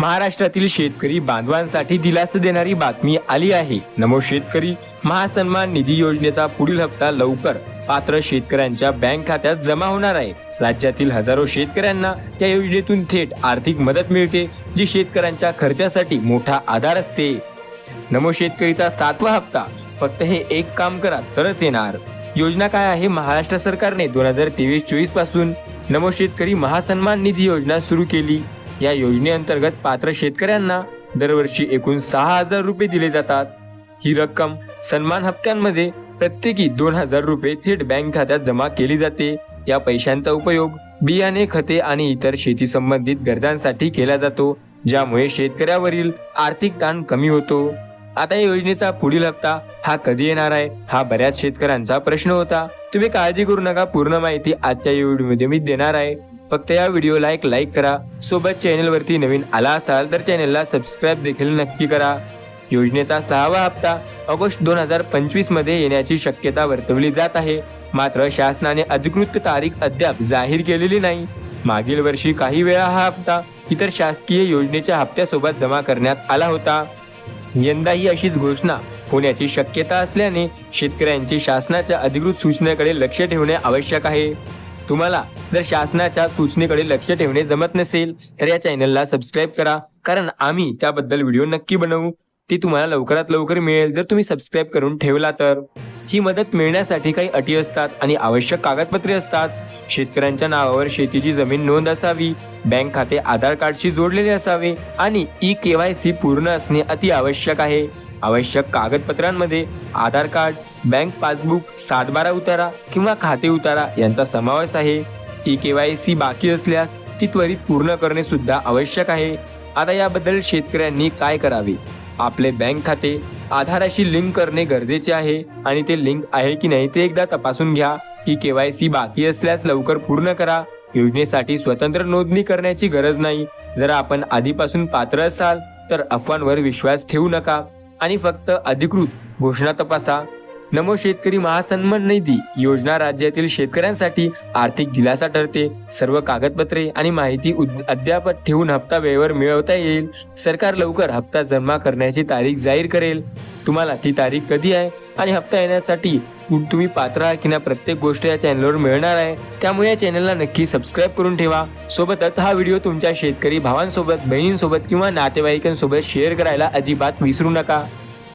महाराष्ट्रातील शेतकरी बांधवांसाठी दिलासा देणारी बातमी आली आहे. नमो शेतकरी महासन्मान निधी योजनेचा पुढील हप्ता लवकर पात्र शेतकऱ्यांच्या बँक खात्यात जमा होणार आहे. राज्यातील हजारो शेतकऱ्यांना त्या योजनेतून थेट आर्थिक मदत मिळते जी शेतकऱ्यांच्या खर्चासाठी मोठा आधार असते. नमो शेतकरीचा सातवा हप्ता फक्त हे एक काम करा तरच येणार. योजना काय आहे महाराष्ट्र सरकारने दोन हजार तेवीस चोवीसपासून? नमो शेतकरी महासन्मान निधी योजना सुरू केली. या योजनेअंतर्गत पात्र शेतकऱ्यांना दरवर्षी एकूण सहा हजार रुपये दिले जातात. ही रक्कम सन्मान हप्त्यांमध्ये प्रत्येकी दोन हजार रुपये थेट बँक खात्यात जमा केली जाते. या पैशांचा उपयोग बियाणे खते आणि इतर शेती संबंधित गरजांसाठी केला जातो ज्यामुळे शेतकऱ्यावरील आर्थिक ताण कमी होतो. आता या योजनेचा पुढील हप्ता हा कधी येणार आहे हा बऱ्याच शेतकऱ्यांचा प्रश्न होता. तुम्ही काळजी करू नका पूर्ण माहिती आजच्या व्हिडिओमध्ये मी देणार आहे. फक्त या व्हिडिओला एक लाईक करा. सोबत चॅनलवरती नवीन आला असाल तर चॅनलला सबस्क्राईब देखील नक्की करा. योजनेचा सहावा हप्ता ऑगस्ट दोन हजार पंचवीसमध्ये येण्याची शक्यता वर्तवली जात आहे. मात्र शासनाने अधिकृत तारीख अद्याप जाहीर केलेली नाही. मागील वर्षी काही वेळा हा हप्ता इतर शासकीय योजनेच्या हप्त्यासोबत जमा करण्यात आला होता. यंदाही अशीच घोषणा होण्याची शक्यता असल्याने शेतकऱ्यांची शासनाच्या अधिकृत सूचनेकडे लक्ष ठेवणे आवश्यक आहे. तुम्हाला जर शासनाच्या सूचनेकडे लक्ष ठेवणे जमत नसेल तर या चॅनलला सबस्क्राईब करा. कारण आम्ही त्याबद्दल व्हिडिओ नक्की बनवू. ती तुम्हाला लवकरात लवकर मिळेल जर तुम्ही सबस्क्राईब करून ठेवला तर. ही मदत मिळण्यासाठी काही अटी असतात आणि आवश्यक कागदपत्रे असतात. शेतकऱ्यांच्या नावावर शेतीची जमीन नोंद असावी बँक खाते आधार कार्डशी जोडलेले असावे आणि ई केवायसी पूर्ण असणे अति आवश्यक आहे. आवश्यक कागदपत्रांमध्ये आधार कार्ड बँक पासबुक सातबारा उतारा किंवा खाते उतारा यांचा समावेश आहे. ई के वाय सी बाकी असल्यास ती त्वरित पूर्ण करणे सुद्धा आवश्यक आहे. आता याबद्दल शेतकऱ्यांनी काय करावे? आपले बँक खाते आधाराशी लिंक करणे गरजेचे आहे आणि ते लिंक आहे की नाही ते एकदा तपासून घ्या. ही सी बाकी असल्यास लवकर पूर्ण करा. योजनेसाठी स्वतंत्र नोंदणी करण्याची गरज नाही. जर आपण आधीपासून पात्र असाल तर अफवांवर विश्वास ठेवू नका. आणि फक्त अधिकृत घोषणा तपासा. नमो शेतकरी महासन्मान निधी योजना राज्यातील शेतकऱ्यांसाठी आर्थिक दिलासा ठरते. सर्व कागदपत्रे आणि माहिती उद- अद्याप ठेवून हप्ता वेळेवर मिळवता येईल. सरकार लवकर हप्ता जमा करण्याची तारीख जाहीर करेल. तुम्हाला ती तारीख कधी आहे आणि हप्ता येण्यासाठी तुम्ही पात्र आहे की ना प्रत्येक गोष्ट या चॅनलवर मिळणार आहे. त्यामुळे या चॅनलला नक्की सबस्क्राईब करून ठेवा. सोबतच हा व्हिडिओ तुमच्या शेतकरी भावांसोबत बहिणींसोबत किंवा नातेवाईकांसोबत शेअर करायला अजिबात विसरू नका.